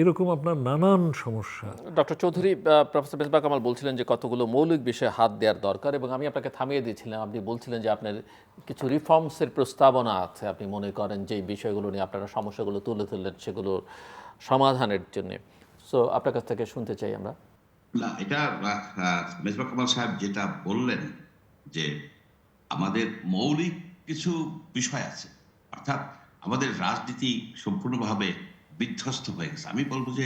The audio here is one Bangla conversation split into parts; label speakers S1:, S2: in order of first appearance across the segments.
S1: এরকম আপনার নানান সমস্যা।
S2: ডক্টর চৌধুরী প্রফেসর মেজবা কামাল বলছিলেন যে কতগুলো মৌলিক বিষয়ে হাত দেওয়ার দরকার এবং আমি আপনাকে থামিয়ে দিয়েছিলাম। আপনি বলছিলেন যে আপনার কিছু রিফর্মসের প্রস্তাবনা আছে। আপনি মনে করেন যে বিষয়গুলো নিয়ে আপনারা সমস্যাগুলো তুলে ধরলেন সেগুলোর সমাধানের জন্য। সো আপনার কাছ থেকে শুনতে চাই আমরা।
S3: না এটা মেজবা কামাল সাহেব যেটা বললেন যে আমাদের মৌলিক কিছু বিষয় আছে অর্থাৎ আমাদের রাজনীতি সম্পূর্ণভাবে বিধ্বস্ত হয়ে গেছে। আমি বলব যে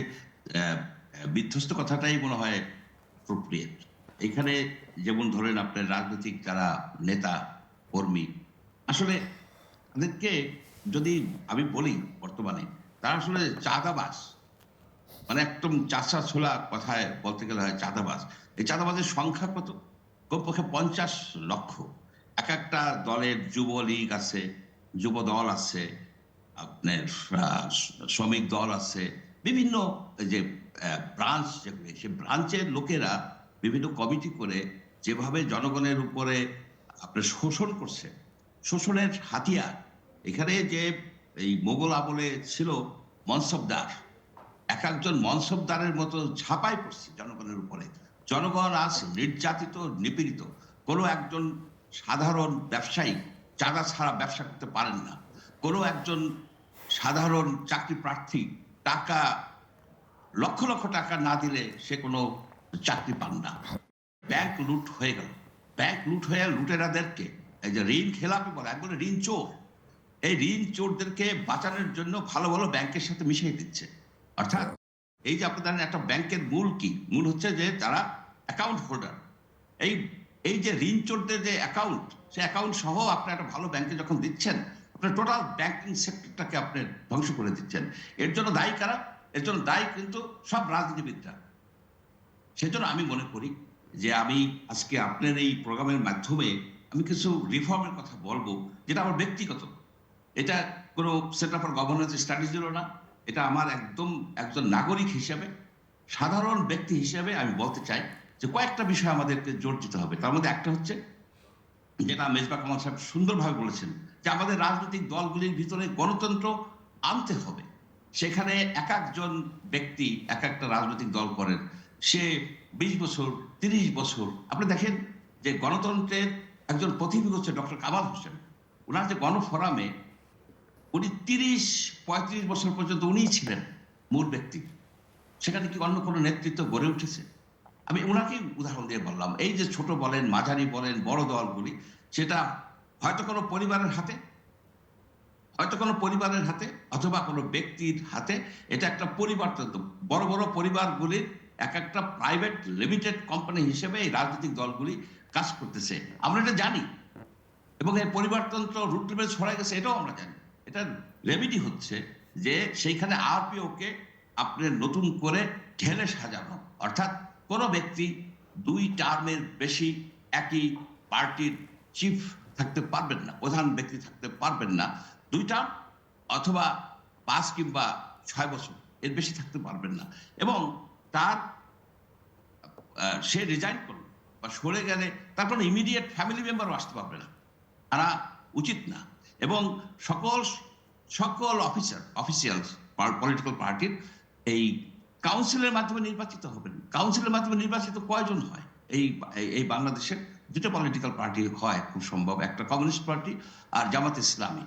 S3: বিধ্বস্ত কথাটাই মনে হয় প্রক্রিয়া এখানে যেমন ধরেন আপনার রাজনৈতিক যারা নেতা, কর্মী, আসলে তাদেরকে যদি আমি বলি বর্তমানে, তারা আসলে চাঁদাবাস মানে একদম চাষা ছোলা কথায় বলতে গেলে হয় চাঁদাবাস এই চাঁদাবাজের সংখ্যা কত? কমপক্ষে পঞ্চাশ লক্ষ। এক একটা দলের যুবলীগ আছে যুব দল আছে আপনার শ্রমিক দল আছে, বিভিন্ন যে ব্রাঞ্চ যেগুলি, সেই ব্রাঞ্চের লোকেরা বিভিন্ন কমিটি করে যেভাবে জনগণের উপরে আপনার শোষণ করছে, শোষণের হাতিয়ার। এখানে যে এই মোগল আমলে ছিল মনসবদার এক একজন মনসবদারের মতো ঝাঁপাই পড়ছে জনগণের উপরে। জনগণ আজ নির্যাতিত, নিপীড়িত, কোনো একজন সাধারণ ব্যবসায়ী চাঁদা ছাড়া ব্যবসা করতে পারেন না। কোনো একজন সাধারণ চাকরি প্রার্থী টাকা, লক্ষ লক্ষ টাকা না দিলে সে কোনো চাকরি পান না। ব্যাংক লুট হয়ে গেল। ব্যাংক লুট হয়ে লুটেরাদেরকে এই যে ঋণ খেলাপি বলে একবারে ঋণ চোর। এই ঋণ চোরদেরকে বাঁচানোর জন্য ভালো ভালো ব্যাংকের সাথে মিশিয়ে দিচ্ছে। অর্থাৎ এই যে আপনি জানেন একটা ব্যাংকের মূল কি? মূল হচ্ছে যে তারা অ্যাকাউন্ট হোল্ডার এই এই যে ঋণ চোরদের যে অ্যাকাউন্ট সে অ্যাকাউন্ট সহ আপনি একটা ভালো ব্যাংকে যখন দিচ্ছেন আপনার টোটাল ব্যাংকিং সেক্টরটাকে আপনি ধ্বংস করে দিচ্ছেন। এর জন্য দায়ী কারা? এর জন্য দায়ী কিন্তু সব রাজনীতিবিদরা। সেজন্য আমি মনে করি যে আমি আজকে আপনার এই প্রোগ্রামের মাধ্যমে আমি কিছু রিফর্মের কথা বলব, যেটা আমার ব্যক্তিগত। এটা কোনো সেন্টার ফর গভর্নেন্স স্টাডিজেরও না। এটা আমার একদম একজন নাগরিক হিসেবে, সাধারণ ব্যক্তি হিসেবে আমি বলতে চাই যে কয়েকটা বিষয় আমাদেরকে জোর দিতে হবে। তার মধ্যে একটা হচ্ছে যেটা মেজবা কামাল সাহেব সুন্দরভাবে বলেছেন যে আমাদের রাজনৈতিক দলগুলির ভিতরে গণতন্ত্র আনতে হবে। সেখানে এক একজন ব্যক্তি, এক একটা রাজনৈতিক দল করেন। সে বিশ বছর, তিরিশ বছর, আপনি দেখেন যে গণতন্ত্রের একজন প্রতিনিধি হচ্ছে ডক্টর কামাল হোসেন। ওনার যে গণফোরামে উনি তিরিশ, পঁয়ত্রিশ বছর পর্যন্ত উনিই ছিলেন মূল ব্যক্তি। সেখানে কি অন্য কোনো নেতৃত্ব গড়ে উঠেছে? আমি ওনাকেই উদাহরণ দিয়ে বললাম, এই যে ছোট বলেন, মাঝারি বলেন, বড় দলগুলি, সেটা হয়তো কোনো পরিবারের হাতে, হয়তো কোনো পরিবারের হাতে অথবা কোনো ব্যক্তির হাতে, এটা একটা পরিবারতন্ত্র বড় বড় পরিবারগুলির এক একটা প্রাইভেট লিমিটেড কোম্পানি হিসেবে এই রাজনৈতিক দলগুলি কাজ করতেছে। আমরা এটা জানি। এবং এই পরিবারতন্ত্র রুট লেভেল ছড়াই গেছে, এটাও আমরা জানি। এটা রেমিডি হচ্ছে যে সেইখানে আরপিওকে আপনার নতুন করে ঢেলে সাজানো, অর্থাৎ কোনো ব্যক্তি দুই টার্মের বেশি একই পার্টির চিফ থাকতে পারবেন না, প্রধান ব্যক্তি থাকতে পারবেন না। দুই টার্ম অথবা পাঁচ কিংবা ছয় বছর এর বেশি থাকতে পারবেন না। এবং তার সে রিজাইন করল বা সরে গেলে তার কোনো ইমিডিয়েট ফ্যামিলি মেম্বারও আসতে পারবে না। তারা উচিত না। এবং সকল সকল অফিসার অফিসিয়ালস পলিটিক্যাল পার্টির এই কাউন্সিলের মাধ্যমে নির্বাচিত হবেন। কাউন্সিলের মাধ্যমে নির্বাচিত কয়জন হয়? এই, এই- বাংলাদেশের দুটো পলিটিক্যাল পার্টি হয় খুব সম্ভব। একটা কমিউনিস্ট পার্টি আর জামাত ইসলামী।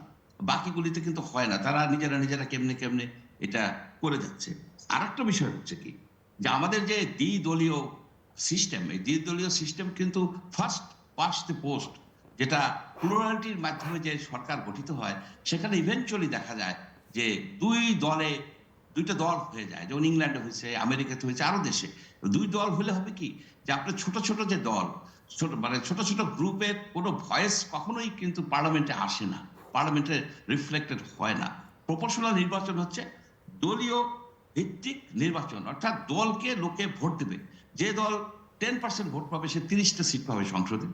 S3: বাকিগুলিতে কিন্তু হয় না। তারা নিজেরা নিজেরা কেমনে কেমনে এটা করে যাচ্ছে। আর একটা বিষয় হচ্ছে কি? যে আমাদের যে দ্বিদলীয় সিস্টেম এই দ্বিদলীয় সিস্টেম কিন্তু ফার্স্ট পাস্ট দ্য পোস্ট যেটা প্লুরালিটির মাধ্যমে যে সরকার গঠিত হয়, সেখানে ইভেনচুয়ালি দেখা যায় যে দুই দলে দুইটা দল হয়ে যায়। যেমন ইংল্যান্ডে হয়েছে, আমেরিকাতে হয়েছে, আরও দেশে। দুই দল হলে হবে কি? যে আপনার ছোট ছোট যে দল, ছোট মানে ছোট ছোট গ্রুপের কোনো ভয়েস কখনোই কিন্তু পার্লামেন্টে আসে না। পার্লামেন্টে রিফ্লেক্টেড হয় না। প্রপোর্শনাল নির্বাচন হচ্ছে দলীয় ভিত্তিক নির্বাচন। অর্থাৎ দলকে লোকে ভোট দেবে। যে দল টেন পার্সেন্ট ভোট পাবে, সে তিরিশটা সিট পাবে সংসদে।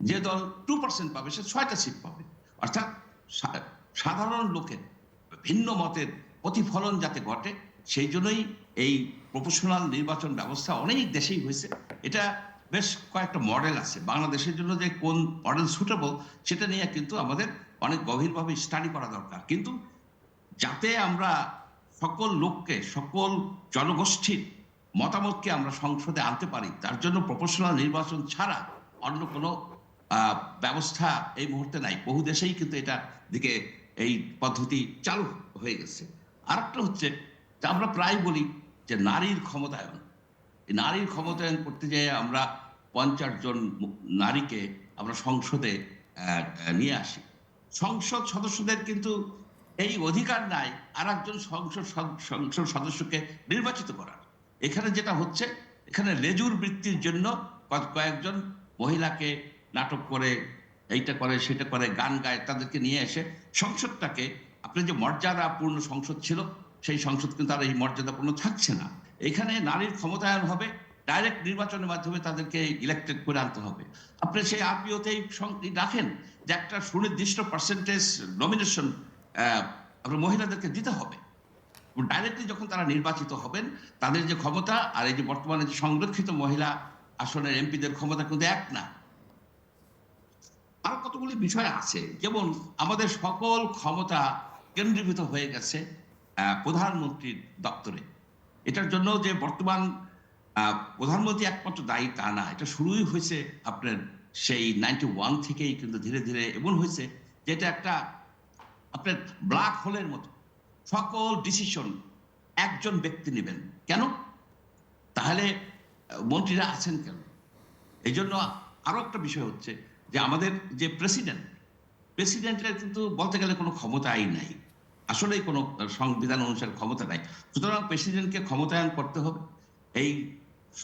S3: যে দল টু পার্সেন্ট পাবে, সে ছয়টা সিট পাবে। অর্থাৎ সাধারণ লোকের ভিন্ন মতের প্রতিফলন যাতে ঘটে, সেই জন্যই এই প্রফেশনাল নির্বাচন ব্যবস্থা অনেক দেশেই হয়েছে। এটা বেশ কয়েকটা মডেল আছে। বাংলাদেশের জন্য যে কোন মডেল সুটেবল সেটা নিয়ে কিন্তু আমাদের অনেক গভীরভাবে স্টাডি করা দরকার। কিন্তু যাতে আমরা সকল লোককে, সকল জনগোষ্ঠীর মতামতকে আমরা সংসদে আনতে পারি, তার জন্য প্রফেশনাল নির্বাচন ছাড়া অন্য কোনো ব্যবস্থা এই মুহূর্তে নাই। বহু দেশেই কিন্তু এটা দিকে এই পদ্ধতি চালু হয়ে গেছে। আরেকটা হচ্ছে যে আমরা প্রায় বলি যে নারীর ক্ষমতায়ন। এই নারীর ক্ষমতায়ন করতে যেয়ে আমরা পঞ্চাশ জন নারীকে আমরা সংসদে নিয়ে আসি। সংসদ সদস্যদের কিন্তু এই অধিকার নাই আর একজন সংসদ সংসদ সদস্যকে নির্বাচিত করার। এখানে যেটা হচ্ছে, এখানে লেজুর বৃত্তির জন্য কয়েকজন মহিলাকে নাটক করে, এইটা করে, সেটা করে, গান গায়, তাদেরকে নিয়ে এসে সংসদটাকে যে মর্যাদাপূর্ণ সংসদ ছিল, সেই সংসদ কিন্তু আর এই মর্যাদাপূর্ণ থাকছে না। এখানে নারীর ক্ষমতায়ন হবে, ডাইরেক্ট নির্বাচনের মাধ্যমে তাদেরকে ইলেক্টেড করে আনতে হবে। আপনি সেই আরপিওতেই রাখেন যে একটা সুনির্দিষ্ট পার্সেন্টেজ নমিনেশন আপনার মহিলাদেরকে দিতে হবে। ডাইরেক্টলি যখন তারা নির্বাচিত হবেন, তাদের যে ক্ষমতা আর এই যে বর্তমানে যে সংরক্ষিত মহিলা আসনের এমপিদের ক্ষমতা কিন্তু এক না। আরও কতগুলি বিষয় আছে। যেমন আমাদের সকল ক্ষমতা কেন্দ্রীভূত হয়ে গেছে প্রধানমন্ত্রীর দপ্তরে। এটার জন্য যে বর্তমান প্রধানমন্ত্রী একমাত্র দায়ী তা না। এটা শুরুই হয়েছে আপনার সেই নাইনটি ওয়ান থেকেই কিন্তু ধীরে ধীরে এমন হয়েছে, যেটা একটা আপনার ব্ল্যাক হোলের মতো। সকল ডিসিশন একজন ব্যক্তি নেবেন। কেন? তাহলে মন্ত্রীরা আছেন কেন? এই জন্য আরও একটা বিষয় হচ্ছে যে আমাদের যে প্রেসিডেন্ট, প্রেসিডেন্টের কিন্তু বলতে গেলে কোনো ক্ষমতাই নাই। আসলেই কোনো সংবিধান অনুসারে ক্ষমতা নাই। সুতরাং প্রেসিডেন্টকে ক্ষমতায়ন করতে হবে। এই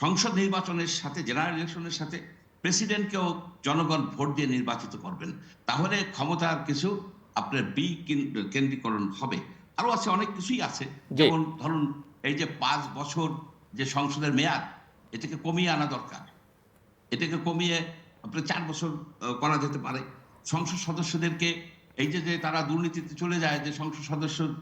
S3: সংসদ নির্বাচনের সাথে জেনারেল ইলেকশনের সাথে প্রেসিডেন্টকেও জনগণ ভোট দিয়ে নির্বাচিত করবেন। তাহলে ক্ষমতার কিছু আপনার বি কেন্দ্রীকরণ হবে। আরও আছে অনেক কিছুই আছে। যেমন ধরুন এই যে পাঁচ বছর যে সংসদের মেয়াদ এটাকে কমিয়ে আনা দরকার। এটাকে কমিয়ে আপনার চার বছর করা যেতে পারে। সংসদ সদস্যদেরকে এই যে যে তারা দুর্নীতিতে চলে যায়, যে সংসদ সদস্য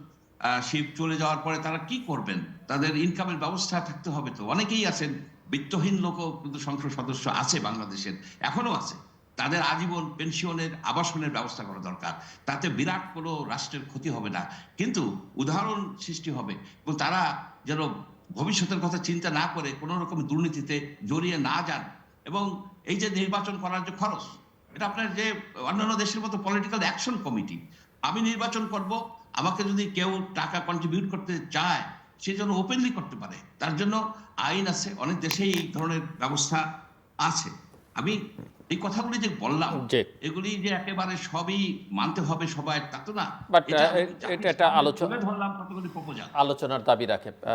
S3: শিপ চলে যাওয়ার পরে তারা কি করবেন? তাদের ইনকামের ব্যবস্থা থাকতে হবে তো। অনেকেই আছেন, বিত্তহীন লোকও কিন্তু সংসদ সদস্য আছে বাংলাদেশের এখনও আছে। তাদের আজীবন পেনশনের, আবাসনের ব্যবস্থা করা দরকার। তাতে বিরাট কোনো রাষ্ট্রের ক্ষতি হবে না। কিন্তু উদাহরণ সৃষ্টি হবে। এবং তারা যেন ভবিষ্যতের কথা চিন্তা না করে কোনো রকম দুর্নীতিতে জড়িয়ে না যান। এবং এই যে নির্বাচন করার যে খরচ এটা আপনার যে অন্যান্য দেশের মতো পলিটিক্যাল অ্যাকশন কমিটি আমি নির্বাচন করব আমাকে যদি কেউ টাকা কন্ট্রিবিউট করতে চায় সে যেন ওপেনলি করতে পারে। তার জন্য আইন আছে অনেক দেশেই এই ধরনের ব্যবস্থা আছে। আমি এই কথাগুলি যে বললাম এগুলি যে একেবারে সবই মানতে হবে সবাই তা তো না। এটা
S2: আলোচনা-
S3: ধরলাম কতগুলি
S2: আলোচনার দাবি রাখে।